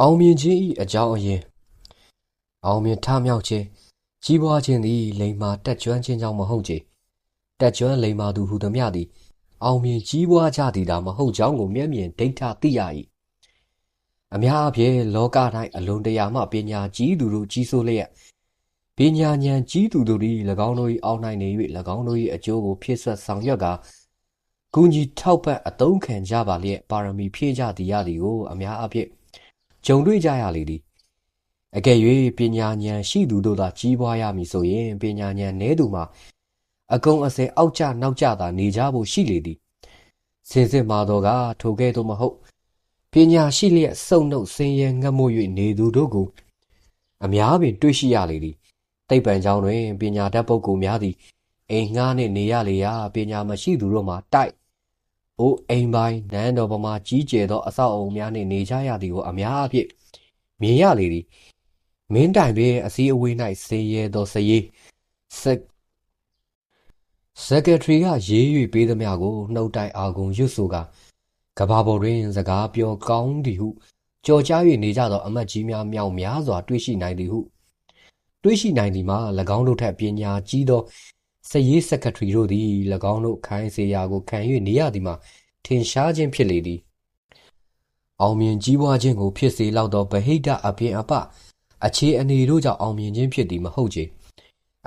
အောင်မြင်ခြင်း၏အကြောင်းအရင်းအောင်မြင်ထမြောက်ခြင်းကြီးပွားခြင်းသည်လိမ္မာတက်ကြွခြင်းကြောင့်မဟုတ်ကြတက်ကြွလိမ္မာသူဟုသမျှသည် အောင်မြင်ကြီးပွားကြသည်သာမဟုတ်ကြောင်းကိုမျက်မြင်ဒိဋ္ဌသိရ၏ အများအပြားလောက၌အလွန်တရာမှပညာကြီးသူတို့ကြီးစိုးလျက်ပညာဉာဏ်ကြီးသူတို့သည်၎င်းတို့၏အောက်၌နေ၍၎င်းတို့၏အကျိုးကိုဖြစ်ဆွတ်ဆောင်ရွက်ကာကုညီထောက်ပံ့အသုံးခံကြပါလျက်ပါရမီဖြည့်ကြသည်ရသည်ကိုအများအပြားကြုံတွေ့ကြရလေသည်အကယ်၍ပညာဉာဏ်ရှိသူတို့သာကြီးပွားရမည်ဆိုရင်ပညာဉာဏ်နည်းသူမှာအကုံအစင်အောက်ကျနောက်ကျသာနေကြဖို့ရှိလေသည်စင်စစ်မှာတော့ကထိုကဲ့သို့မဟုတ် ပညာရှိလျက်စုံနှုတ်ဆင်းရဲငတ်မို့၍နေသူတို့ကိုအများပင်တွေ့ရှိရလေသည်တိတ်ပံကြောင်းတွင်ပညာတတ်ပုဂ္ဂိုလ်များသည်အိမ်ငှားနှင့်နေရလေရာပညာမရှိသူတို့မှာတိုက်အိုးအိမ်ပိုင်းနန်းတော်ပေါ်မှာကြီးကျယ်သောအဆောက်အအုံများနှင့်နေကြရသည်ကိုအများအပြည့်မြင်ရလေသည်မင်းတိုင်ပင်အစည်းအဝေး၌ဆင်းရဲသောစရေးစက်စက်ကထရီကရေး၍ပေးသမျှကိုနှုတ်တိုက်အာကုန်ရွတ်ဆိုက ကဘာပေါ်တွင်စကားပြောကောင်းသည်ဟုကြော်ကြား၍နေကြသောအမတ်ကြီးများမြောက်များစွာတွေ့ရှိနိုင်သည်ဟုတွေ့ရှိနိုင်သည်မှာ၎င်းတို့ထက်ပညာကြီးသောစရေးစက်ကထရီတို့သည်၎င်းတို့ခိုင်းစေရာကိုခံ၍နေရသည်မှာထင်ရှားခြင်းဖြစ်လေသည်အောင်မြင်ကြီးပွားခြင်းကိုဖြစ်စေလောက်သောဗဟိတအပြင်အပအခြေအနေတို့ကြောင့်အောင်မြင်ခြင်းဖြစ်သည်မဟုတ်ချေ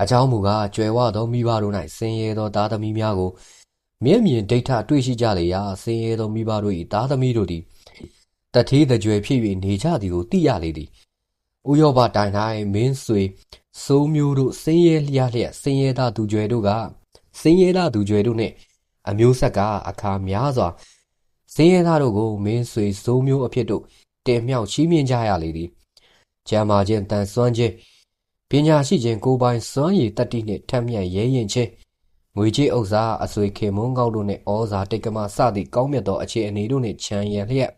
အကြောင်းမူကားကြွယ်ဝသောမိဘတို့၌ဆင်းရဲသောသားသမီးများကို မျက်မြင်ဒိဋ္ဌတွေ့ရှိကြလေရာဆင်းရဲသောမိဘတို့၏သားသမီးတို့သည်တထေးတကြွယ်ဖြစ်၍နေကြသည်ကိုသိရလေသည်ဥယောဘတိုင်၌မင်းဆွေစိုးမျိုးတို့ဆင်းရဲလျက်လျက်ဆင်းရဲသားသူကြွယ်တို့ကဆင်းရဲသားသူကြွယ်တို့နှင့်အမျိုးဆက်ကအခါများစွာဆင်းရဲသားတို့ကိုမင်းဆွေစိုးမျိုးအဖြစ်တို့တင်မြောက်ချီးမြှင့်ကြရလေသည်ကျမ်းမာခြင်းတန်ဆွမ်းခြင်းပညာရှိခြင်းကိုယ်ပိုင်စွမ်းရည်တတ္တိနှင့်ထက်မြက်ရဲရင်ခြင်း ငွေကြေးဥစ္စာအဆွေခေမွန်းကောက်တို့နှင့်ဩဇာတိတ်ကမစသည့်ကောင်းမြတ်သောအခြေအနေတို့နှင့်ခြံရံလျက်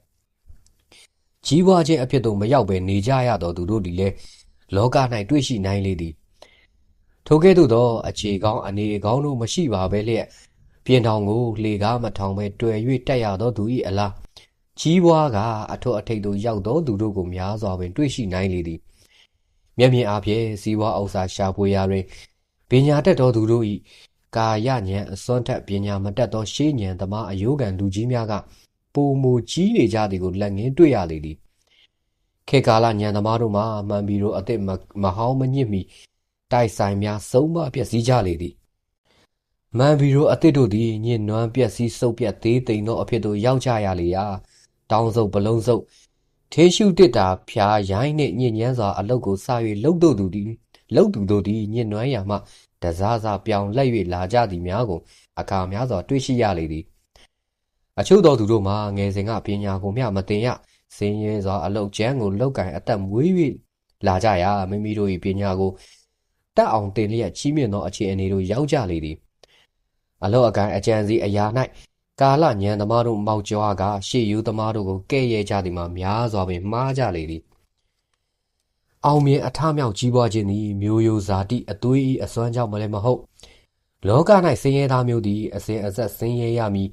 ကြီးပွားခြင်းအဖြစ်သို့မရောက်ဘဲနေကြရသောသူတို့သည်လည်းလောက၌တွေ့ရှိနိုင်လေသည်ထိုကဲ့သို့သောအခြေကောင်းအနေကောင်းတို့မရှိပါဘဲလျက်ပြင်ထောင်ကိုလေကားမထောင်ပဲတွေ့၍တက်ရသောသူ၏အလားကြီးပွားကအထွတ်အထိပ်သို့ရောက်သောသူတို့ကိုများစွာပင်တွေ့ရှိနိုင်လေသည်မျက်မြင်အားဖြင့်စီးပွားဥစ္စာရှာဖွေရာတွင်ပညာတတ်သောသူတို့၏ ကာယဉာဏ်အစွမ်းထက်ပညာမတတ်သောရှေးဉာဏ်သမားအယိုးကန်လူကြီးများကပုံမူကြီးနေကြသည်ကိုလက်ငင်းတွေ့ရလေသည်ခေကာလဉာဏ်သမားတို့မှာမှန်ပြီးတော့အစ်စ်မဟောင်းမညစ်မီတိုက်ဆိုင်များဆုံးမပျက်စီးကြလေသည်မန်ဘီရိုအသစ်တို့သည်ညင်နွမ်းပျက်စီးစုပ်ပြတ်သေးသိမ်သောအဖြစ်သို့ရောက်ကြရလေရာတောင်းစုပ်ပလုံးစုပ်ထေရှုတစ်တာဖျားရိုင်းနှင့်ညင်ညမ်းစွာအလုတ်ကိုစ၍လှုပ်တို့သူသည်လှုပ်သူတို့သည်ညင်နွမ်းရာမှ တစားစားပြောင်းလက်၍လာကြသည်များကိုအခါများစွာတွေ့ရှိရလေသည်အချို့သောသူတို့မှာငယ်စဉ်ကပညာကိုမျှမတင်ရစင်းရဲစွာအလုတ်ကျန်းကိုလောက်ကင်အသက်မွေး၍လာကြရာမိမိတို့၏ပညာကိုတက်အောင်တင်လျက်ချီးမြှင့်သောအခြေအနေတို့ရောက်ကြလေသည်အလောအကိုင်းအကြံစီအရာ၌ကာလညံသမားတို့မောက်ကြွားကရှေ့ယူသမားတို့ကိုကဲ့ရဲ့ကြသည်မှာများစွာပင်မှားကြလေသည် အောင်မြင်အထမြောက်ကြီးပွားခြင်းသည်မျိုးရိုးဇာတိအသွေး၏အစွမ်းကြောင့်မလည်းမဟုတ်လောက၌ဆင်းရဲသားမျိုးသည်အစဉ်အဆက်ဆင်းရဲရမည်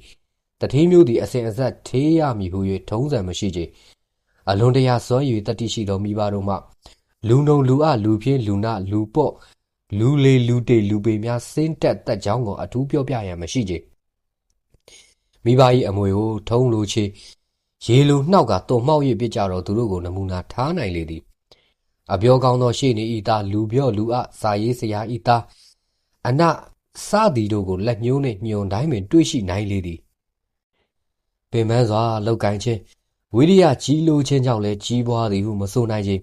တတိမျိုးသည်အစဉ်အဆက်ထေးရမည်ဟု၍ထုံးစံမရှိချေအလွန်တရာစွမ်းရည်တတိရှိသောမိဘတို့မှလူနှုံလူအလူပြင်းလူနာလူပေါ့လူလေလူတေလူပေများစင်းတက်တက်ကြောင်းကိုအထူးပြောပြရန်မရှိချေမိဘ၏အမွေကိုထုံးလိုချေရေလိုနှောက်ကတုံမှောက်၍ပြကြတော့သူတို့ကိုနမူနာထားနိုင်လေသည် အပြောကောင်းသောရှေ့နေဤသားလူပြော့လူအစာရေးစရာဤသားအနစသည်တို့ကိုလက်ညှိုးနှင့်ညွန်တိုင်းပင်တွေ့ရှိနိုင်လေသည်ပင်ပန်းစွာလောက်ကင်ခြင်းဝိရိယကြီးလိုခြင်းကြောင့်လည်းကြီးပွားသည်ဟုမဆိုနိုင်ချေ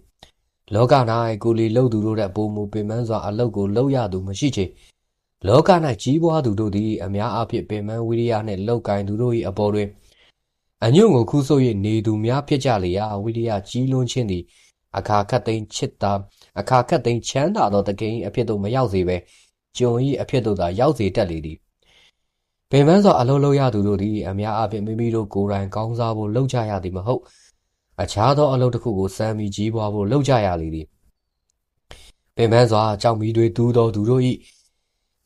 လောက၌ကိုလီလှုပ်သူတို့တဲ့ပုံမူပင်ပန်းစွာအလုတ်ကိုလှုပ်ရသူမရှိချေလောက၌ကြီးပွားသူတို့သည်အများအားဖြင့်ပင်ပန်းဝိရိယနှင့်လောက်ကင်သူတို့၏အပေါ်တွင်အညွန့်ကိုခူးဆို့၍နေသူများဖြစ်ကြလေရာဝိရိယကြီးလွန်းခြင်းသည် အခါခတ်သိမ်းချစ်တာအခါခတ်သိမ်းချမ်းသာသောတကိန်းအဖြစ်သို့မရောက်စေဘဲကြုံ၏အဖြစ်သို့သာရောက်စေတတ်လေသည်ပင်ပန်းစွာအလုံးလုံးရသူတို့သည်အများအားဖြင့်မိမိတို့ကိုယ်တိုင်ကောင်းစားဖို့လှုပ်ကြရသည်မဟုတ်အခြားသောအလုပ်တစ်ခုကိုစမ်းပြီးကြီးပွားဖို့လုပ်ကြရလေသည်ပင်ပန်းစွာကြောက်မီတွေတူးသောသူတို့၏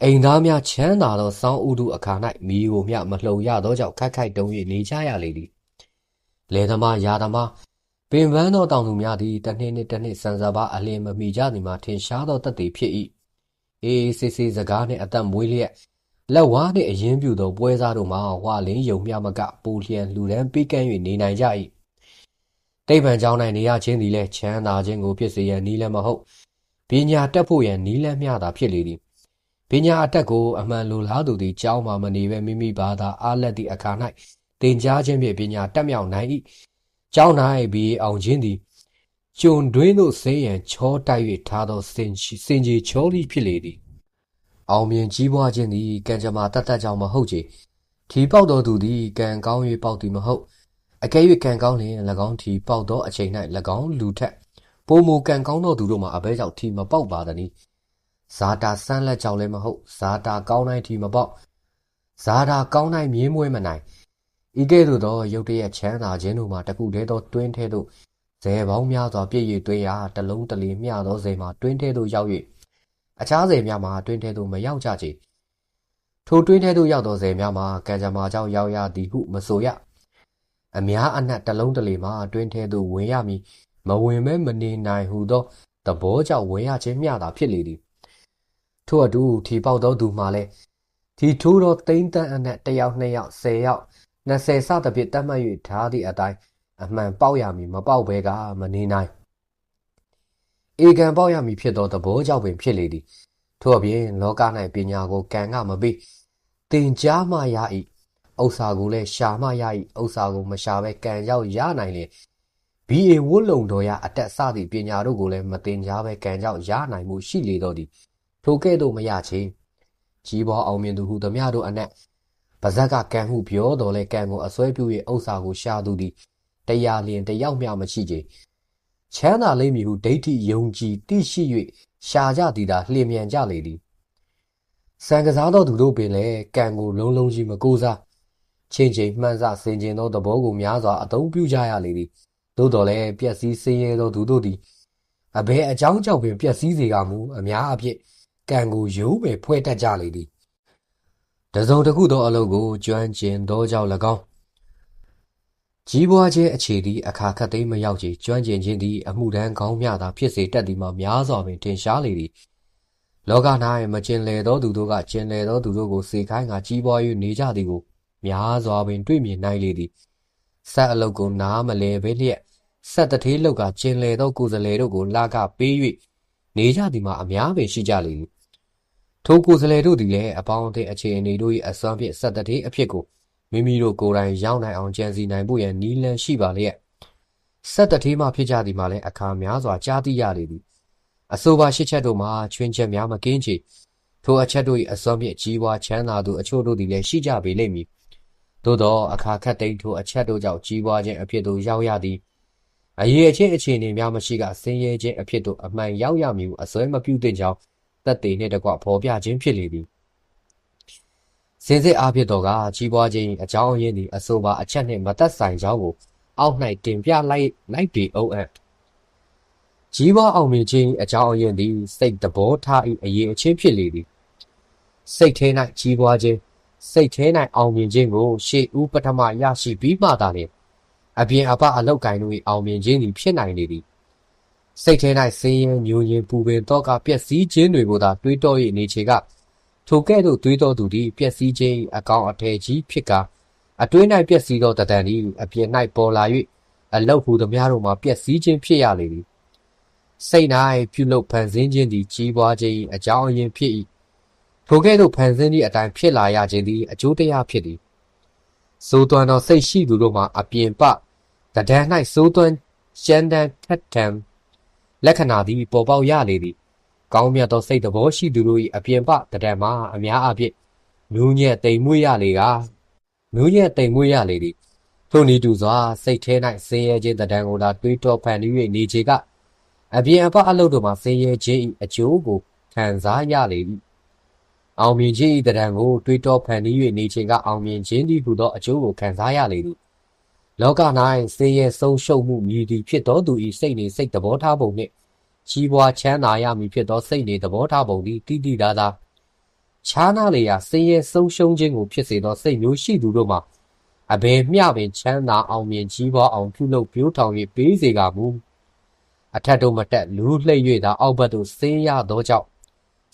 အိမ်သားများချမ်းသာသောစောင်းဥတုအခါ၌မိကိုမျှမလှုံရသောကြောင့်ခိုက်ခိုက်တုံ၍နေကြရလေသည်လယ်သမားယာသမား ပင်ပန်းသောတောင်သူများသည်တစ်နှစ်နှင့်တစ်နှစ်ဆန်စပါအလင်းမမိကြသည်မှာထင်ရှားသောတသက်ဖြစ်၏အေးစစ်စစ်စကားနှင့်အသက်မွေးလျက်လက်ဝါးနှင့်အရင်ပြူသောပွဲစားတို့မှာဝါလင်းယုံမျှမကပူလျံလူဒန်းပေးကမ်း၍နေနိုင်ကြ၏တိဗ္ဗံကျောင်း၌နေရခြင်းသည်လည်းချမ်းသာခြင်းကိုဖြစ်စေရန်နီးလည်းမဟုတ်ပညာတက်ဖို့ရန်နီးလည်းမျှသာဖြစ်လေသည်ပညာအတက်ကိုအမှန်လိုလားသူသည်ကျောင်းမှမနေဘဲမိမိဘာသာအားလက်သည့်အခါ၌တင်ကြားခြင်းဖြင့်ပညာတက်မြောက်နိုင်၏ ကျောင်း၌ဘီအောင်ခြင်းသည်ကျွန်တွင်းသို့ဆေးရန်ချောတိုက်၍ထားသောစင်စင်ကြီးချောလိဖြစ်လေသည်အောင်မြင်ကြီးပွားခြင်းသည်ကံကြမ္မာတတ်တတ်ကြောင့်မဟုတ်ချေထီပေါက်တော်သူသည်ကံကောင်း၍ပေါက်သည်မဟုတ်အကယ်၍ကံကောင်းလျင်၎င်းထီပေါက်သောအချိန်၌၎င်းလူထက်ပိုမိုကံကောင်းသောသူတို့မှာအဘဲကြောင့်ထီမပေါက်ပါသနည်းဇာတာဆန်းလက်ကြောင့်လည်းမဟုတ်ဇာတာကောင်းတိုင်းထီမပေါက်ဇာတာကောင်းတိုင်းမြင်းမွေးမနိုင် ဤကဲ့သို့သောရုတ်တရက်ချမ်းသာခြင်းတို့မှာတခုတည်းသောတွင်းထဲသို့ဇယ်ပေါင်းများစွာပြည့်ရသွင်းရာတလုံးတလီမျှသောဇယ်မှာတွင်းထဲသို့ရောက်၍အခြားဇယ်များမှာတွင်းထဲသို့မရောက်ကြချေထိုတွင်းထဲသို့ရောက်သောဇယ်များမှာကံကြမ္မာကြောင့်ရောက်ရသည်ဟုမဆိုရအများအနှံ့တလုံးတလီမှာတွင်းထဲသို့ဝင်ရမည်မဝင်မဲမနေနိုင်ဟုသောသဘောကြောင့်ဝင်ရခြင်းမျှသာဖြစ်လေသည်ထို့အတူထီပေါက်သောသူမှလည်းထီထိုးသောတိမ့်တန်းအနက်တစ်ယောက်နှစ်ယောက်ဆယ်ယောက် 20စသဖြင့်တတ်မှတ်၍ထားသည့်အတိုင်းအမှန်ပေါက်ရမည်မပေါက်ဘဲကမနေနိုင်ဧကံပေါက်ရမည်ဖြစ်သောသဘောကြောင့်ပင်ဖြစ်လေသည်ထို့အပြင်လောက၌ပညာကိုကံကမပေးတင်ကြားမှရ၏ဥစ္စာကိုလည်းရှာမှရ၏ဥစ္စာကိုမရှာဘဲကံရောက်ရနိုင်လေဘီအေဝတ်လုံတော်ရအတက်စသည့်ပညာတို့ကိုလည်းမတင်ကြားဘဲကံကြောင့်ရနိုင်မှုရှိလေတော့သည်ထိုကဲ့သို့မရချေကြီးပွားအောင်မြင်သူဟုသမျှတို့အနက် ပါဇက်ကကံဟုပြောတော်လဲကံကိုအစွဲပြု၍ဥစ္စာကိုရှာသူသည်တရားလျင်တယောက်မျှမရှိကြချမ်းသာလိမ့်မည်ဟုဒိဋ္ဌိယုံကြည်တိရှိ၍ရှာကြသည်သာလျင်မြန်ကြလေသည်စံကစားသောသူတို့ပင်လည်းကံကိုလုံးလုံးကြီးမကိုးစားချင်းချင်းမှန်းဆဆင်ကျင်သောသဘောကိုများစွာအသုံးပြုကြရလေသည်သို့တော်လည်းပျက်စီးဆင်းရဲသောသူတို့သည်အဘယ်အကြောင်းကြောင့်ပင်ပျက်စီးစေကမူအများအဖြစ်ကံကိုယိုးပဲဖွဲ့တတ်ကြလေသည် တစုံတစ်ခုသောအလုပ်ကိုကျွမ်းကျင်သောကြောင့်၎င်းကြီးပွားခြင်းအခြေသည်အခါခတ်သိမ်းမရောက်ချေကျွမ်းကျင်ခြင်းသည်အမှုတန်းကောင်းမြသာဖြစ်စေတတ်သည်မှာများစွာပင်ထင်ရှားလေသည်လောက၌မကျင်လည်သောသူတို့ကကျင်လည်သောသူတို့ကိုစေခိုင်းကကြီးပွား၍နေကြသည်ကိုများစွာပင်တွေ့မြင်နိုင်လေသည်ဆက်အလုတ်ကိုနားမလဲပဲလျက်ဆက်တထေးလောက်ကကျင်လည်သောကိုယ်စလဲတို့ကိုလာကပေး၍နေကြသည်မှာအများပင်ရှိကြလေသည် ထိုကိုယ်စလဲတို့သည်လည်းအပေါင်းအသင်းအခြေအနေတို့၏အစွမ်းဖြင့်ဆက်တထေးအဖြစ်ကိုမိမိတို့ကိုယ်တိုင်ရောက်နိုင်အောင်ကြံစီနိုင်ဖို့ရန်နီးလန်းရှိပါလျက်ဆက်တထေးမှဖြစ်ကြသည်မှာလည်းအခါများစွာကြားသိရလေသည်အဆိုပါရှစ်ချက်တို့မှာချွင်းချက်များမကင်းချေထိုအချက်တို့၏အစွမ်းဖြင့်ကြီးပွားချမ်းသာသူအချို့တို့သည်လည်းရှိကြပေလိမ့်မည်သို့သောအခါခတ်သိမ်းထိုအချက်တို့ကြောင့်ကြီးပွားခြင်းအဖြစ်သို့ရောက်ရသည်အရေးအချင်းအခြေအနေများမရှိကဆင်းရဲခြင်းအဖြစ်သို့အမှန်ရောက်ရမည်ဟုအစွဲမပြုသင့်ကြောင်း သက်သေနှင့်တကွဖော်ပြခြင်းဖြစ်လေသည်စင်စစ်အားဖြင့်တော့ကကြီးပွားခြင်းအကြောင်းအရင်းသည်အဆိုပါအချက်နှင့်မသက်ဆိုင်ကြောင်းကိုအောက်၌တင်ပြလိုက်လိုက်ပေအောင်အံ့ကြီးပွားအောင်မြင်ခြင်းအကြောင်းအရင်းသည်စိတ်တဘောထား၏အရေးအချင်းဖြစ်လေသည်စိတ်ထဲ၌ကြီးပွားခြင်းစိတ်ထဲ၌အောင်မြင်ခြင်းကိုရှေ့ဦးပထမရရှိပြီးမှသာလျှင်အပြင်အပအလောက်ကိုင်းတို့၏အောင်မြင်ခြင်းသည်ဖြစ်နိုင်လေသည် စိတ်ထဲ၌စင်းရဲညူရင်ပူပင်တော့ကပျက်စီးခြင်းတွေကိုသာတွေးတော၍နေချေကထိုကဲ့သို့တွေးတောသူသည်ပျက်စီးခြင်းအကောင်အထည်ကြီးဖြစ်ကာအတွင်း၌ပျက်စီးသောတတန်သည်အပြင်၌ပေါ်လာ၍အလောက်ဟူသမျှတို့မှာပျက်စီးခြင်းဖြစ်ရလေသည်စိတ်၌ပြုလုပ်ဖန်ဆင်းခြင်းသည်ကြီးပွားခြင်းအကြောင်းအရင်းဖြစ်၏ထိုကဲ့သို့ဖန်ဆင်းသည့်အတိုင်းဖြစ်လာရခြင်းသည်အကျိုးတရားဖြစ်သည်စိုးသွမ်းသောစိတ်ရှိသူတို့မှာအပြင်ပတဒံ၌စိုးသွမ်းရှမ်းတန်ထက်ထံ လက္ခဏာသည်ပေါ်ပေါက်ရလေသည်ကောင်းမြတ်သောစိတ်သဘောရှိသူတို့၏အပြင်ပတဒံမှာအများအပြည့်နူးညံ့တိမ်မွေ့ရလေကနူးညံ့တိမ်မွေ့ရလေသည်ထို့နည်းတူစွာစိတ်ထဲ၌ဆင်းရဲခြင်းတဒံကိုသာတွေးတောဖန်တီး၍နေချေကအပြင်အပအလုပ်တို့မှာဆင်းရဲခြင်း၏အကျိုးကိုခံစားရလေ၏အောင်မြင်ခြင်း၏တရံကိုတွေးတောဖန်တီး၍နေခြင်းကအောင်မြင်ခြင်းသည်ဟူသောအကျိုးကိုခံစားရလေသည် လောက၌ဆင်းရဲဆုံးရှုံးမှုမြည်သည်ဖြစ်သောသူ၏စိတ်နေစိတ်သဘောထားပုံနှင့်ကြီးပွားချမ်းသာရမည်ဖြစ်သောစိတ်နေသဘောထားပုံသည်တိတိသားသားခြားနာလေရာဆင်းရဲဆုံးရှုံးခြင်းကိုဖြစ်စေသောစိတ်မျိုးရှိသူတို့မှာအဘယ်မျှပင်ချမ်းသာအောင်မြင်ကြီးပွားအောင်ပြုလုပ်ပြိုးထောင်၍ပေးစေကမူအထက်တို့မတက်လူလှိမ့်၍သာအောက်ဘက်သို့ဆင်းရသောကြောင့်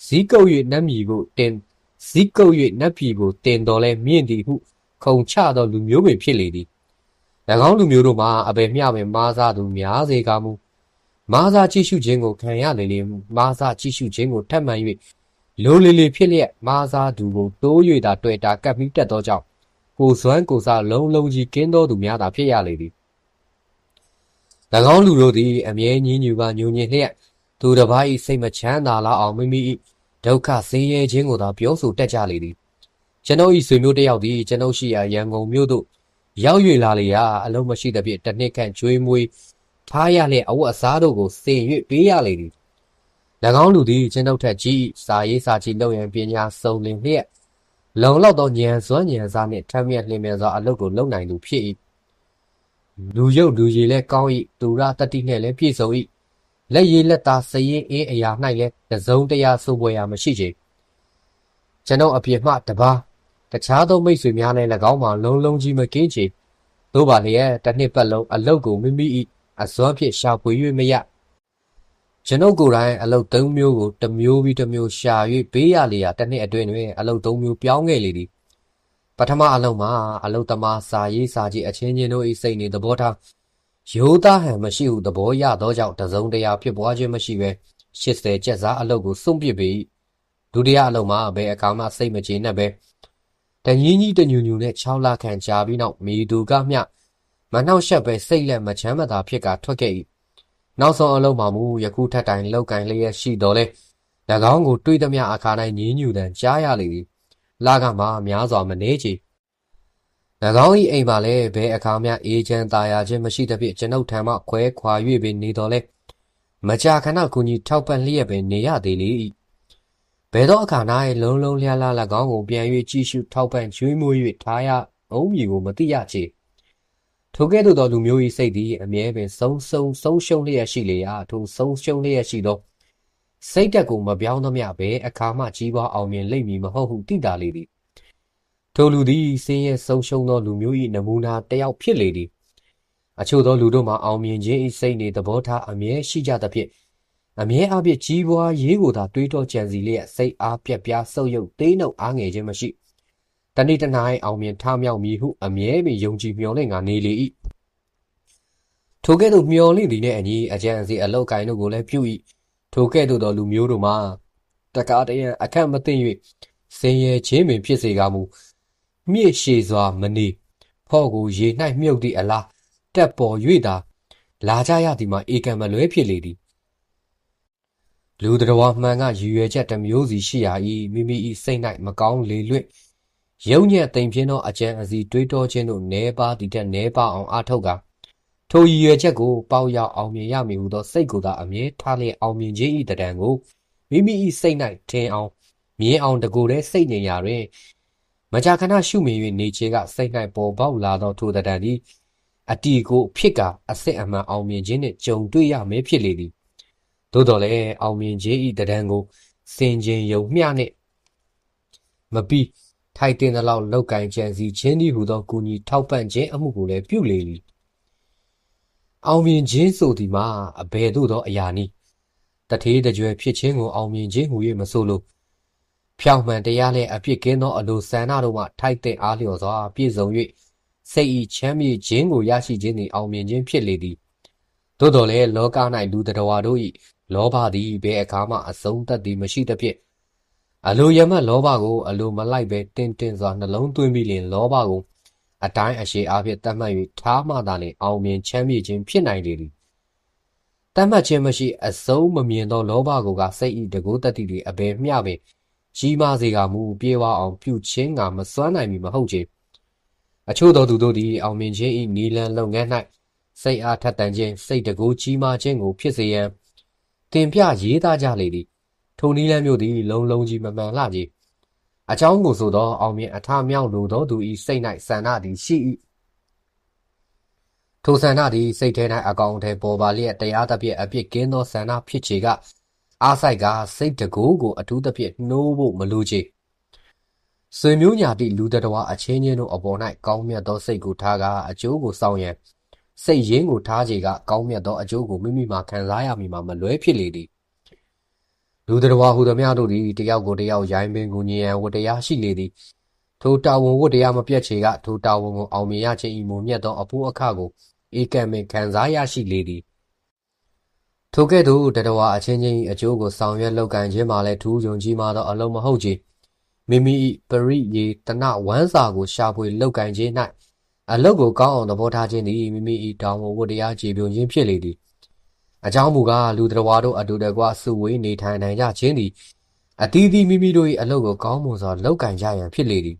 ဇီးကုပ်၍နတ်မြီကိုတင်ဇီးကုပ်၍နတ်ပြည်ကိုတင်တော်လဲမြင့်သည်ဟုခုံချသောလူမျိုးပင်ဖြစ်လေသည်၎ င်းလူမျိုးတို့မှာအဘယ်မျှပင်မားစားသူများစေကမူမားစားကြည့်ရှုခြင်းကိုခံရလေလေမားစားကြည့်ရှုခြင်းကိုထပ်မံ၍လိုလေလေဖြစ်လျက်မားစားသူကိုတိုး၍သာတွေ့တာကပ်ပြီးတက်သောကြောင့်ကိုစွမ်းကိုစားလုံးလုံးကြီးကင်းသောသူများသာဖြစ်ရလေသည်၎င်းလူတို့သည်အမြဲညင်းညူကညူညင်လျက်သူတစ်ပါး၏စိတ်မချမ်းသာလောက်အောင်မိမိ၏ဒုက္ခဆင်းရဲခြင်းကိုသာပြောဆိုတတ်ကြလေသည်ကျွန်ုပ်၏ဆွေမျိုးတစ်ယောက်သည်ကျွန်ုပ်ရှိရာရန်ကုန်မြို့သို့ ရောက်၍လာလေရာအလုံးမရှိသဖြင့်တစ်နှစ်ခန့်ကျွေးမွေးထားရလျက်အဝတ်အစားတို့ကိုစင်၍ပေးရလေသည်၎င်းလူသည်ကျွန်ုပ်ထက်ကြီးစာရေးစာကြီးလုပ်ရန်ပညာစုံလင်လျက်လုံလောက်သောဉာဏ်စွမ်းဉာဏ်စားနှင့်ထမ်းမြက်လျင်မြန်စွာအလုပ်ကိုလုပ်နိုင်သူဖြစ်၏လူရုပ်လူရည်လည်းကောင်း၏သူရတတိနှင့်လည်းပြည့်စုံ၏လက်ရည်လက်သားစရင်အင်းအရာ၌လည်းတစုံတရာစိုးပွဲရာမရှိချေကျွန်ုပ်အပြစ်မှတပါး တခြားသောမိတ်ဆွေများလည်း၎င်းမှလုံးလုံးကြီးမကင်းချေသို့ပါလျက်တစ်နှစ်ပတ်လုံးအလုတ်ကိုမိမိ၏အစွမ်းဖြင့်ရှာဖွေ၍မရကျွန်ုပ်ကိုယ်တိုင်အလုတ်၃မျိုးကိုတစ်မျိုးပြီးတစ်မျိုးရှာ၍ပေးရလျာတစ်နှစ်အတွင်းတွင်အလုတ်၃မျိုးပြောင်းခဲ့လေသည်ပထမအလုတ်မှာအလုတ်သမားစာရေးစာကြီးအချင်းချင်းတို့၏စိတ်နေသဘောထားရိုးသားဟန်မရှိဟုသဘောရသောကြောင့်တစုံတရာဖြစ်ပွားခြင်းမရှိဘဲ80ကျက်စားအလုတ်ကိုစွန့်ပစ်ပေ၏ဒုတိယအလုတ်မှာဘယ်အခါမှစိတ်မကျေနပ်ဘဲ တငင်းကြီးတညူညူနဲ့6လခန့်ကြာပြီးနောက်မိသူကမျှမနှောက်ယှက်ပဲစိတ်လက်မချမ်းမသာဖြစ်ကထွက်ခဲ့၏နောက်ဆုံးအလုံးမှာမူယခုထက်တိုင်လောက်ကင်လျက်ရှိတော်လဲ၎င်းကိုတွေးသမျှအခါတိုင်းညင်းညူတန်ကြားရလေသည်လာကမှများစွာမနေချေ၎င်း၏အိမ်မှာလည်းဘယ်အခါမျှအေးချမ်းသာယာခြင်းမရှိသဖြင့်ကျွန်ုပ်ထံမှခွဲခွာ၍ပင်နေတော်လဲမကြာခဏကူညီထောက်ပံ့လျက်ပင်နေရသေးလေ၏ ဘယ်တော့အခါ၌လုံးလုံးလျားလား၎င်းကိုပြန်၍ကြည့်ရှုထောက်ပံ့ကျွေးမွေး၍ထားရအောင်မည်ကိုမသိရချေထိုကဲ့သို့သောလူမျိုး၏စိတ်သည်အမြဲပင်ဆုံးဆုံးဆုံးရှုံးလျက်ရှိလေရာထိုဆုံးရှုံးလျက်ရှိသောစိတ်တက်ကိုမပြောင်းသမျှပဲအခါမှကြီးပွားအောင်မြင်လိမ့်မည်မဟုတ်ဟုသိတာလေသည်ထိုလူသည်စင်းရဲဆုံးရှုံးသောလူမျိုး၏နမူနာတစ်ယောက်ဖြစ်လေသည်အချို့သောလူတို့မှာအောင်မြင်ခြင်း၏စိတ်နေသဘောထားအမြဲရှိကြသဖြင့် အမြဲအပြစ်ကြီးပွားရေးကိုသာတွေးတောကြံစီလျက်စိတ်အားပြက်ပြားဆုပ်ယုပ်သေးနှုတ်အားငယ်ခြင်းမရှိတဏိတနာ၏အောင်မြင်ထမြောက်မည်ဟုအမြဲပင်ယုံကြည်မျှော်လင့်ငါနေလေ၏ထိုကဲ့သို့မျှော်လင့်သည်နှင့်အညီအကြံစီအလောက်ကိုင်းတို့ကိုလည်းပြု၏ထိုကဲ့သို့သောလူမျိုးတို့မှာတကားတရံအခန့်မသိ၍စင်ရဲခြင်းပင်ဖြစ်စေကမူမြင့်ရှည်စွာမနေဖော့ကိုရေ၌မြုပ်သည့်အလားတက်ပေါ်၍သာလာကြရသည်မှာဧကံမလွဲဖြစ်လေသည် လူတော်မှန်ကရည်ရွယ်ချက်တစ်မျိုးစီရှိရာ၏မိမိ၏စိတ်၌မကောင်းလေလွင့်ရုံညက်သိမ်ပြင်းသောအကြံအစီတွေးတောခြင်းတို့နဲပါသည်တက်နဲပါအောင်အားထုတ်ကထိုရည်ရွယ်ချက်ကိုပေါက်ရောက်အောင်မြင်ရမည်ဟုသောစိတ်ကိုသာအမြဲထားလျက်အောင်မြင်ခြင်း၏တံကိုမိမိ၏စိတ်၌ထင်အောင်မြင်အောင်တကူတဲ့စိတ်ဉာဏ်ရာတွင်မကြာခဏရှုမြင်၍နေခြင်းကစိတ်၌ပေါ်ပေါက်လာသောထိုတံသည်အတီကိုဖြစ်ကအစစ်အမှန်အောင်မြင်ခြင်းနှင့်ကြုံတွေ့ရမည်ဖြစ်လေသည် သို့တော်လည်းအောင်မြင်ခြင်းဤတံကိုစင်ကျင်ယုံမျှနှင့်မပြီးထိုက်တင်သလောက်လောက်ကင်ကြံစီခြင်းသည်ဟူသောကူညီထောက်ပံ့ခြင်းအမှုကိုလည်းပြုလေ၏အောင်မြင်ခြင်းဆိုသည်မှာအဘယ်သို့သောအရာနည်းတထေးတကြွယ်ဖြစ်ခြင်းကိုအောင်မြင်ခြင်းဟူ၍မဆိုလိုဖြောင့်မှန်တရားလည်းအပြစ်ကင်းသောအလိုဆန္ဒတို့မှထိုက်တဲ့အားလျော်စွာပြည့်စုံ၍စိတ်ဤချမ်းမြေ့ခြင်းကိုရရှိခြင်းသည်အောင်မြင်ခြင်းဖြစ်လေသည်သို့တော်လည်းလောက၌လူတတော်တို့၏ လောဘသည်ဘယ်အခါမှအဆုံးသတ်သည်မရှိသဖြင့်အလိုရမတ်လောဘကိုအလိုမလိုက်ပဲတင်းတင်းစွာနှလုံးသွင်းပြီးလျင်လောဘကိုအတိုင်းအရှိအားဖြင့်တတ်မှတ်၍ထားမှသာလျှင်အောင်မြင်ချမ်းမြေ့ခြင်းဖြစ်နိုင်လေသည်တတ်မှတ်ခြင်းမရှိအစုံမမြင်သောလောဘကိုကစိတ်ဤတကူတတိတွေအဘယ်မျှပင်ကြီးမားစေကမူပြေဝအောင်ပြုခြင်းကမစွမ်းနိုင်မီမဟုတ်ချေအချို့သောသူတို့သည်အောင်မြင်ခြင်းဤနီလန်လုပ်ငန်း၌စိတ်အားထက်သန်ခြင်းစိတ်တကူကြီးမားခြင်းကိုဖြစ်စေရန် တင်ပြရေးသားကြလေသည်ထိုနီလန်းမျိုးသည်လုံလုံကြီးမမှန်လှကြီးအကြောင်းကိုဆိုသောအောင်မြင်အထမြောက်လိုသောသူ၏စိတ်၌ဆန္ဒသည်ရှိ၏ထိုဆန္ဒသည်စိတ်ထဲ၌အကောင်အထည်ပေါ်ပါလျက်တရားသဖြင့်အပြစ်ကင်းသောဆန္ဒဖြစ်ချေကအားဆိုင်ကစိတ်တကိုးကိုအထူးသဖြင့်နှိုးဖို့မလိုချေဆွေမျိုးညာတိလူတတော်အချင်းချင်းတို့အပေါ်၌ကောင်းမြတ်သောစိတ်ကိုထားကအကျိုးကိုစောင့်ရန် စိတ်ရင်းကိုထားချေကကောင်းမြတ်သောအကျိုးကိုမိမိမှာခံစားရမည်မှာမလွဲဖြစ်လေသည်လူတော်ဟူသည်များတို့သည်တယောက်ကိုတယောက်ရိုင်းပင်ကိုညင်ရန်ဝတရားရှိလေသည်ထိုတာဝန်ဝတ်တရားမပြတ်ချေကထိုတာဝန်ကိုအောင်မြင်ရခြင်းဤမုံမြတ်သောအဖို့အခကိုဧကံပင်ခံစားရရှိလေသည်ထိုကဲ့သို့တတဝါအချင်းချင်းအကျိုးကိုဆောင်ရွက်လုပ်ကင်ခြင်းမှာလည်းထူးယုံကြည်မှာသောအလုံးမဟုတ်ချေမိမိ၏ပရိယေတနဝမ်းစာကိုရှာဖွေလုပ်ကင်ခြင်း၌ အလုတ်ကိုကောင်းအောင်သဘောထားခြင်းသည်မိမိ၏တောင်းဝဝတရားခြေပြုံခြင်းဖြစ်လေသည်အကြောင်းမူကားလူတော်ဝါတို့အတူတကွစုဝေးနေထိုင်နိုင်ကြခြင်းသည်အသီးသီးမိမိတို့၏အလုတ်ကိုကောင်းမွန်စွာလုပ်ကင်ကြရန်ဖြစ်လေသည်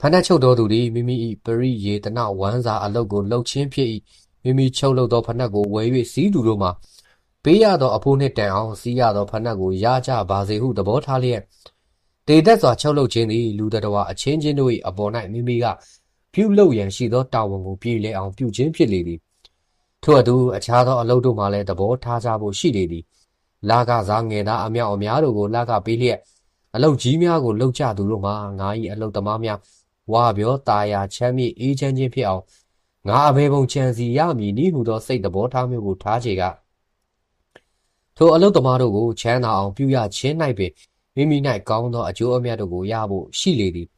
ဖဏတ်ချုပ်တော်သူသည်မိမိ၏ပရိယေတနဝမ်းစာအလုတ်ကိုလှုပ်ခြင်းဖြစ်၏မိမိချုပ်လုပ်သောဖဏတ်ကိုဝယ်၍စီးသူတို့မှာပေးရသောအဖိုးနှင့်တန်အောင်စီးရသောဖဏတ်ကိုရကြပါစေဟုသဘောထားလျက်တေသက်စွာချုပ်လုပ်ခြင်းသည်လူတော်ဝါအချင်းချင်းတို့၏အပေါ်၌မိမိက ပြုလုပ်ရန်ရှိသောတာဝန်ကိုပြည်လဲအောင်ပြုခြင်းဖြစ်လေသည်ထို့အတူအခြားသောအလုပ်တို့မှလည်းသဘောထားကြဖို့ရှိလေသည်လာကစားငယ်သားအမြောက်အများတို့ကိုလာကပေးလျက်အလုတ်ကြီးများကိုလှုပ်ကြသူတို့မှာငါ၏အလုတ်သမားများဝါပြောตาယာချမ်းမြေ့အေးချမ်းခြင်းဖြစ်အောင်ငါအဘယ်ပုံချန်စီရမည်နည်းဟုသောစိတ်သဘောထားမျိုးကိုထားချေကထိုအလုတ်သမားတို့ကိုချမ်းသာအောင်ပြုရခြင်း၌ပင်မိမိ၌ကောင်းသောအကျိုးအမြတ်တို့ကိုရဖို့ရှိလေသည်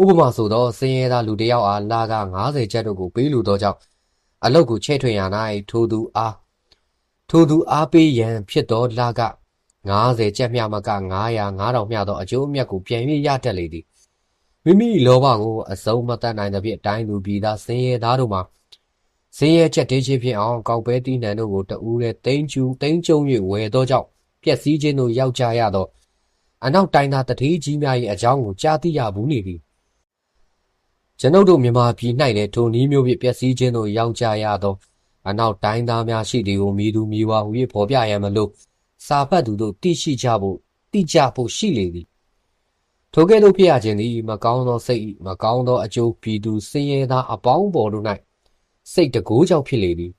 ဥပမာဆိုသောစင်ရဲသားလူတစ်ယောက်အားလာက90ကျပ်တို့ကိုပေးလိုသောကြောင့်အလုတ်ကိုချဲ့ထွင်ရ၌ထိုသူအားထိုသူအားပေးရန်ဖြစ်သောလာက90ကျပ်မြမက900 9000မြသောအကျိုးအမြတ်ကိုပြန်၍ရတတ်လေသည်မိမိလောဘကိုအစုံမတတ်နိုင်သဖြင့်တိုင်းသူပြည်သားစင်ရဲသားတို့မှာစင်ရဲချက်တင်းချင်းဖြစ်အောင်ကောက်ပဲတီးနှံတို့ကိုတဦးနဲ့တိန်ကျူတိန်ကျုံ၍ဝယ်သောကြောင့်ပျက်စီးခြင်းတို့ရောက်ကြရသောအနောက်တိုင်းသားတတိကြီးများ၏အကြောင်းကိုကြားသိရဘူးနေသည် ကျွန်ုပ်တို့မြန်မာပြည်၌လည်းထိုနည်းမျိုးဖြင့်ပျက်စီးခြင်းတို့ရောက်ကြရသောအနောက်တိုင်းသားများရှိသည်ကိုမိသူမိဝါဟူ၍ဖော်ပြရန်မလို့စာဖတ်သူတို့သိရှိကြဖို့သိကြဖို့ရှိလေသည်ထိုကဲ့သို့ဖြစ်ရခြင်းသည်မကောင်းသောစိတ်မကောင်းသောအကျိုးပြည်သူစင်ရဲသားအပေါင်းပေါ်တို့၌စိတ်တကိုးကြောင့်ဖြစ်လေသည်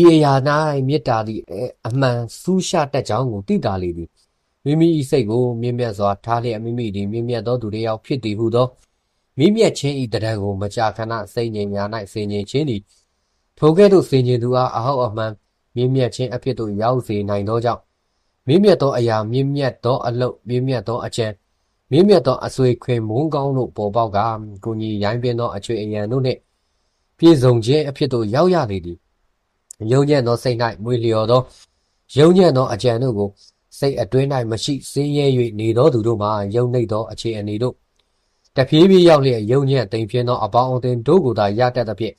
ဤအရာ၌မေတ္တာသည်အမှန်စူးရှတတ်ကြောင်းကိုသိတာလေသည်မိမိ၏စိတ်ကိုမြင့်မြတ်စွာထားလျက်မိမိသည်မြင့်မြတ်သောသူတစ်ယောက်ဖြစ်သည်ဟုသော မြင့်မြတ်ခြင်းဤတရံကိုမကြာခဏစိတ်ငြိမ်များ၌စင်ငြိမ်ခြင်းသည်ထိုကဲ့သို့စင်ငြိမ်သူအားအဟောက်အမှန်မြင့်မြတ်ခြင်းအဖြစ်သို့ရောက်စေနိုင်သောကြောင့်မြင့်မြတ်သောအရာမြင့်မြတ်သောအလုပ်မြင့်မြတ်သောအကျင့်မြင့်မြတ်သောအဆွေခွင်မုန်းကောင်းတို့ပေါ်ပေါက်ကကိုကြီးရိုင်းပင်သောအချွေအယံတို့နှင့်ပြည့်စုံခြင်းအဖြစ်သို့ရောက်ရလေသည်ယုံညံ့သောစိတ်၌မွေလျော်သောယုံညံ့သောအကြံတို့ကိုစိတ်အတွင်း၌မရှိစင်းရဲ၍နေသောသူတို့မှာယုံနှိတ်သောအခြေအနေတို့ တဖြည်းဖြည်းရောက်လျက်ယုံညံ့တိမ်ပြင်းသောအပေါင်းအသင်းတို့ကိုသာရတတ်သဖြင့်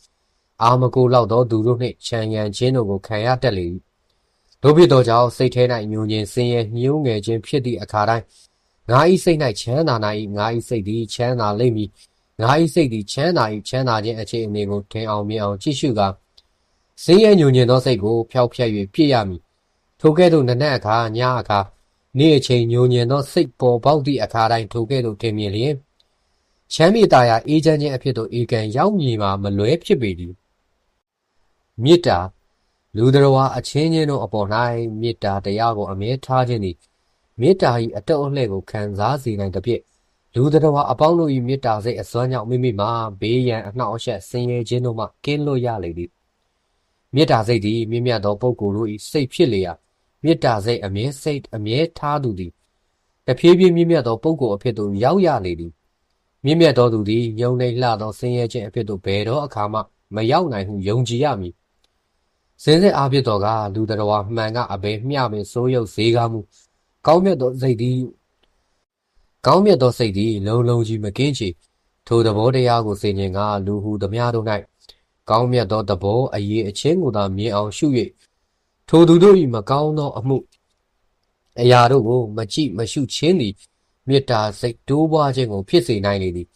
အာမကိုလောက်သောသူတို့နှင့်ခြံရံခြင်းတို့ကိုခံရတတ်လေ၏တို့ဖြစ်သောကြောင့်စိတ်ထဲ၌ညှို့ညင်စင်းရဲညှိုးငယ်ခြင်းဖြစ်သည့်အခါတိုင်းငါ၏စိတ်၌ချမ်းသာနိုင်၏ငါ၏စိတ်သည်ချမ်းသာလိမ့်မည်ငါ၏စိတ်သည်ချမ်းသာ၏ချမ်းသာခြင်းအခြေအနေကိုထင်အောင်မြင်အောင်ကြည့်ရှုကာစင်းရဲညှို့ညင်သောစိတ်ကိုဖျောက်ဖျက်၍ပြည့်ရမည်ထိုကဲ့သို့နနက်အခါညအခါနေ့အချိန်ညိုညင်သောစိတ်ပေါ်ပေါက်သည့်အခါတိုင်းထိုကဲ့သို့ထင်မြင်လျင် ချမ်းမြေသားရာအေးချမ်းခြင်းအဖြစ်သို့ဧကံရောက်မည်မှာမလွဲဖြစ်ပေသည်မေတ္တာလူတော်ဝါအချင်းချင်းတို့အပေါ်၌မေတ္တာတရားကိုအမြဲထားခြင်းသည်မေတ္တာ၏အတုံးအလှဲ့ကိုခံစားစေနိုင်သဖြင့်လူတော်ဝါအပေါင်းတို့၏မေတ္တာစိတ်အစွမ်းကြောင့်မိမိမှာဘေးရန်အနှောက်အယှက်ဆင်းရဲခြင်းတို့မှကင်းလွတ်ရလေသည်မေတ္တာစိတ်သည်မြင့်မြတ်သောပုဂ္ဂိုလ်တို့၏စိတ်ဖြစ်လျက်မေတ္တာစိတ်အမြဲစိတ်အမြဲထားသူသည်တဖြည်းဖြည်းမြင့်မြတ်သောပုဂ္ဂိုလ်အဖြစ်သို့ရောက်ရလေသည် မြင့်မြတ်သောသူသည်ယုံနေလှသောဆင်းရဲခြင်းအဖြစ်သို့ဘယ်တော့အခါမှမရောက်နိုင်ဟုယုံကြည်ရမည်စင်စစ်အားဖြင့်တော်ကလူတော်ဝါမှန်ကအဘယ်မျှပင်စိုးရုပ်ဈေးကားမှုကောင်းမြတ်သောစိတ်သည်ကောင်းမြတ်သောစိတ်သည်လုံလုံကြီးမကင်းချေထိုသဘောတရားကိုစင်ញင်ကလူဟုသမျှတို့၌ကောင်းမြတ်သောသဘောအရေးအချင်းကိုသာမြင်အောင်ရှု၍ထိုသူတို့၏မကောင်းသောအမှုအရာတို့ကိုမကြည့်မရှုခြင်းသည် မေတ္တာစိတ်တိုးပွားခြင်းကိုဖြစ်စေနိုင်လေသည်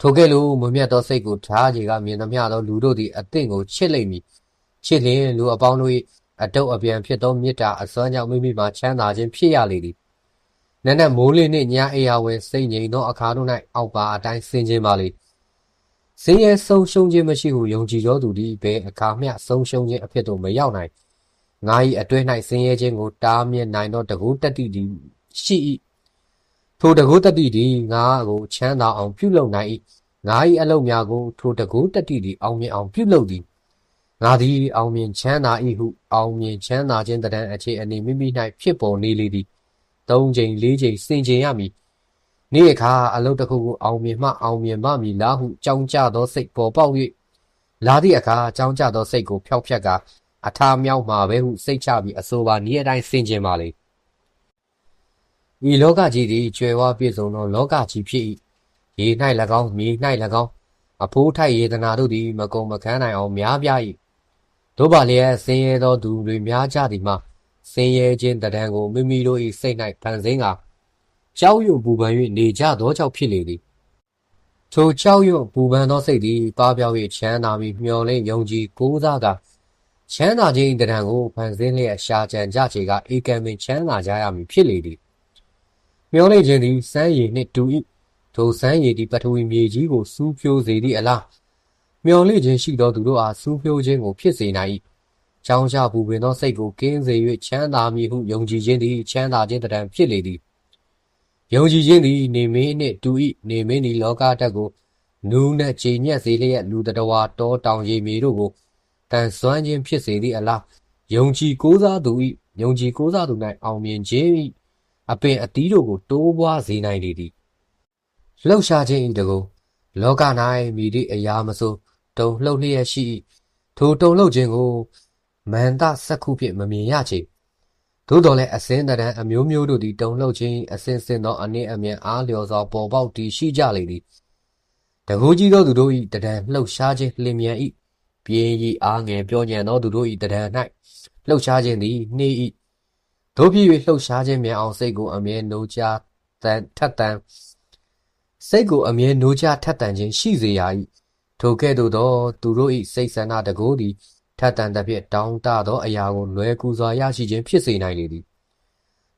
ထိုကဲ့သို့မမြတ်သောစိတ်ကိုထားကြီးကမြင်သမျှသောလူတို့သည်အသင့်ကိုချစ်လိမ့်မည်ချစ်လျင်လူအပေါင်းတို့၏အတုပ်အပြန်ဖြစ်သောမေတ္တာအစွမ်းကြောင့်မိမိမှာချမ်းသာခြင်းဖြစ်ရလေသည်နက်နက်မိုးလင်းနှင့်ညအိယာဝဲစိတ်ငြိမ်သောအခါတို့၌အောက်ပါအတိုင်းဆင်ခြင်းပါလေဆင်းရဲဆုံးရှုံးခြင်းမရှိဟုယုံကြည်သောသူသည်ဘယ်အခါမျှဆုံးရှုံးခြင်းအဖြစ်သို့မရောက်နိုင်ငါ၏အတွဲ၌ဆင်းရဲခြင်းကိုတားမြစ်နိုင်သောတကူတတ္တိသည်ရှိ၏ ထိုတကူတတ္တိသည်ငါကိုချမ်းသာအောင်ပြုလုပ်နိုင်၏ငါ၏အလုပ်များကိုထိုတကူတတ္တိသည်အောင်မြင်အောင်ပြုလုပ်သည်ငါသည်အောင်မြင်ချမ်းသာ၏ဟုအောင်မြင်ချမ်းသာခြင်းတံအခြေအနေမိမိ၌ဖြစ်ပေါ်နေလေသည်၃ချိန်၄ချိန်စင်ကြင်ရမည်နေ့အခါအလုတ်တစ်ခုကိုအောင်မြင်မှအောင်မြင်မှမည်လားဟုကြောင်းကြသောစိတ်ပေါ်ပေါက်၍လာသည့်အခါကြောင်းကြသောစိတ်ကိုဖျောက်ဖျက်ကာအထာမြောက်မှာပဲဟုစိတ်ချပြီးအဆိုပါနေ့အတိုင်းစင်ကြင်ပါလေ ဤလောကကြီးသည်ကျွယ်ဝပြည့်စုံသောလောကကြီးဖြစ်၏ရေ၌၎င်းမြေ၌၎င်းအဖိုးထိုက်ယေတနာတို့သည်မကုံမခန်းနိုင်အောင်များပြား၏တို့ပါလျက်ဆင်းရဲသောသူတွေများကြသည်မှာဆင်းရဲခြင်းတံကိုမိမိတို့၏စိတ်၌ဖန်ဆင်းကာကြောက်ရွံ့ပူပန်၍နေကြသောကြောင့်ဖြစ်လေသည်ထိုကြောက်ရွံ့ပူပန်သောစိတ်သည်ပါပြောင်း၍ချမ်းသာပြီးမျော်လင့်ယုံကြည်ကိုးစားကာချမ်းသာခြင်းတံကိုဖန်ဆင်းလျက်ရှာကြံကြချေကဧကံပင်ချမ်းသာကြရမည်ဖြစ်လေသည် မျော်လင့်ခြင်းသည်စမ်းရည်နှင့်တူ၏ထိုစမ်းရည်သည်ပထဝီမြေကြီးကိုစူးဖြိုးစေသည့်အလားမျော်လင့်ခြင်းရှိသောသူတို့အားစူးဖြိုးခြင်းကိုဖြစ်စေနိုင်၏ချောင်းချပူပင်သောစိတ်ကိုကင်းစေ၍ချမ်းသာမည်ဟုယုံကြည်ခြင်းသည်ချမ်းသာခြင်းတံဖြစ်လေသည်ယုံကြည်ခြင်းသည်နေမင်းနှင့်တူ၏နေမင်းသည်လောကတက်ကိုနူးနှင့်ခြေညက်စေလျက်လူတဝါတောတောင်ရေမြေတို့ကိုတန်ဆွမ်းခြင်းဖြစ်စေသည့်အလားယုံကြည်ကိုးစားသူ၏ယုံကြည်ကိုးစားသူ၌အောင်မြင်ခြင်း၏ အပင်အသီးတို့ကိုတိုးပွားစေနိုင်လေသည်လှုပ်ရှားခြင်း၏တကူလောက၌မိသည့်အရာမဆိုတုံလှုပ်လျက်ရှိ ထိုတုံလှုပ်ခြင်းကိုမန္တစက္ခုဖြင့်မမြင်ရချေသို့တော်လည်းအစင်းတရံအမျိုးမျိုးတို့သည်တုံလှုပ်ခြင်းအစင်းစင်းသောအနည်းအမြင်အားလျော်စွာပေါ်ပေါက်တည်ရှိကြလေသည်တကူကြီးသောသူတို့၏တရံလှုပ်ရှားခြင်းလျင်မြန်၏ပြင်းဤအားငယ်ပြောညံသောသူတို့၏တရံ၌လှုပ်ရှားခြင်းသည်နှေး၏ တို့ဖြစ်၍လှုပ်ရှားခြင်းမြန်အောင်စိတ်ကိုအမြဲနှိုးချတန်ထက်တန်စိတ်ကိုအမြဲနှိုးချထက်တန်ခြင်းရှိစေရ၏ထိုကဲ့သို့သောသူတို့၏စိတ်ဆန္ဒတကိုးသည်ထက်တန်သဖြင့်တောင်းတသောအရာကိုလွယ်ကူစွာရရှိခြင်းဖြစ်စေနိုင်လေသည်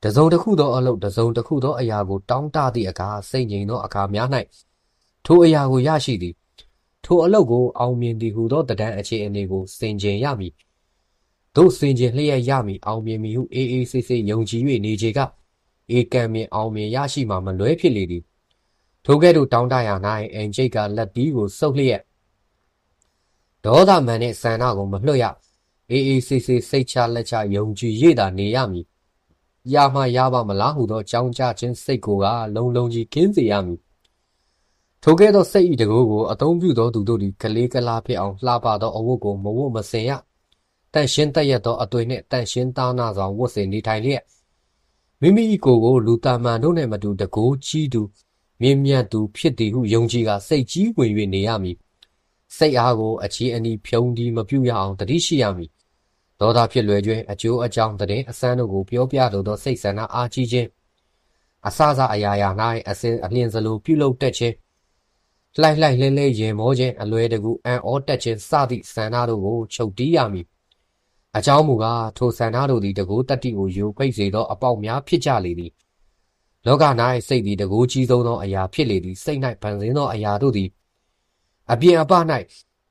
တစုံတစ်ခုသောအလုပ်တစုံတစ်ခုသောအရာကိုတောင်းတသည့်အခါစိတ်ငြိမ်သောအခါများ၌ထိုအရာကိုရရှိသည် ထိုအလုပ်ကိုအောင်မြင်သည်ဟုသောတဒံအခြေအနေကိုစင်ကြင်ရမည် တို့စင်ကြင်လျက်ရမည်အောင်မြင်မည်ဟုအေးအေးဆေးဆေးယုံကြည်၍နေခြေကဧကံမြင်အောင်မြင်ရရှိမှာမလွဲဖြစ်လေသည်ထိုကဲ့သို့တောင်းတရာ၌အင်ဂျိတ်ကလက်တီးကိုစုပ်လျက်ဒေါသမန်နှင့်ဆန္ဒကိုမလွှတ်ရအေးအေးဆေးဆေးစိတ်ချလက်ချယုံကြည်ရတာနေရမည်ရမှရပါမလားဟုသောကြောင်းကြခြင်းစိတ်ကိုကလုံလုံကြီးကင်းစေရမည်ထိုကဲ့သောစိတ်ဤတကိုးကိုအသုံးပြုသောသူတို့သည်ကလေးကလားဖြစ်အောင်လှပသောအဝတ်ကိုမဝတ်မစင်ရ တန့်ရှင်းတည့်ရသောအသွေးနှင့်တန့်ရှင်းသားနာစွာဝတ်ဆင်နေထိုင်လျက်မိမိကိုယ်ကိုလူတာမန်တို့နှင့်မတူတကိုးကြီးသူမြင့်မြတ်သူဖြစ်သည်ဟုယုံကြည်ကစိတ်ကြီးဝင်၍နေရမည်စိတ်အားကိုအခြေအနီးဖြုံးဒီမပြုရအောင်တတိရှိရမည်ဒေါသဖြစ်လွယ်ကျွင်းအကျိုးအကြောင်းတဲ့အစမ်းတို့ကိုပြောပြလိုသောစိတ်ဆန္ဒအားကြီးခြင်းအစစအရာရာ၌အစင်အလျင်စလိုပြုလုပ်တတ်ခြင်းလှိုက်လှိုက်လဲလဲရင်မောခြင်းအလွဲတကူအံ့ဩတက်ခြင်းစသည့်ဆန္ဒတို့ကိုချုပ်တီးရမည် အကြောင်းမူကားထိုဆန္ဒတို့သည်တကူတတ္တိကိုယူပိတ်စေသောအပေါက်များဖြစ်ကြလေသည်လောက၌စိတ်သည်တကူကြီးဆုံးသောအရာဖြစ်လေသည်စိတ်၌ဗန်စင်းသောအရာတို့သည်အပြင်အပ၌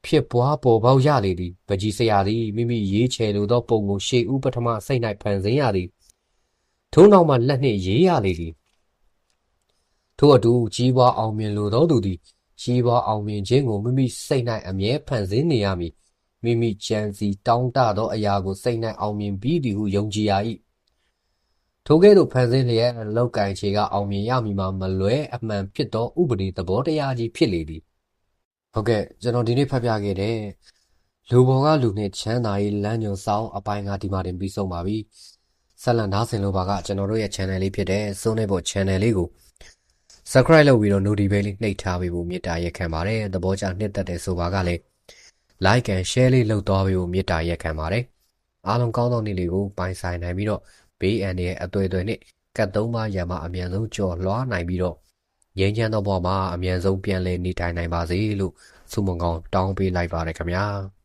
ဖြစ်ပွားပေါ်ပေါက်ရလေသည်ပကြီးဆရာသည်မိမိရေးချယ်လိုသောပုံကိုရှေ့ဦးပထမစိတ်၌ဖန်ဆင်းရသည်ထို့နောက်မှလက်နှင့်ရေးရလေသည်ထို့အတူကြီးပွားအောင်မြင်လိုသောသူသည်ကြီးပွားအောင်မြင်ခြင်းကိုမိမိစိတ်၌အမြဲဖန်ဆင်းနေရမည် မိမိကြံစီတောင်းတသောအရာကိုစိတ်၌အောင်မြင်ပြီးသည်ဟုယုံကြည်ရ၏ထိုကဲ့သို့ဖန်ဆင်းလျက်လောက်ကင်ခြေကအောင်မြင်ရမည်မှာမလွဲအမှန်ဖြစ်သောဥပဒေသဘောတရားကြီးဖြစ်လေသည်ဟုတ်ကဲ့ကျွန်တော်ဒီနေ့ဖတ်ပြခဲ့တဲ့လူပေါ်ကလူနဲ့ချမ်းသာရေးလမ်းညွန်ဆောင်အပိုင်းကဒီမှာတင်ပြီးဆုံးပါပြီဆက်လက်နားဆင်လို့ပါကကျွန်တော်တို့ရဲ့ channel လေးဖြစ်တဲ့စိုးနေပေါ် channel လေးကို subscribe လုပ်ပြီးတော့ notification လေးနှိပ်ထားပေးဖို့မေတ္တာရက်ခံပါတယ်သဘောကျနှစ်သက်တဲ့ဆိုပါကလည်း like and share လေးလုပ်သွားပေးဖို့မေတ္တာရက်ခံပါတယ်အားလုံးကောင်းသောနေ့လေးကိုပိုင်ဆိုင်နိုင်ပြီးတော့ဘေးအန္တရာယ်အသွေးသွေးနဲ့ကတ်သုံးပါးရံမအမြန်ဆုံးကြော်လွှားနိုင်ပြီးတော့ငြိမ်းချမ်းသောဘဝမှာအမြန်ဆုံးပြန်လည်နေထိုင်နိုင်ပါစေလို့ဆုမွန်ကောင်းတောင်းပေးလိုက်ပါရခင်ဗျာ။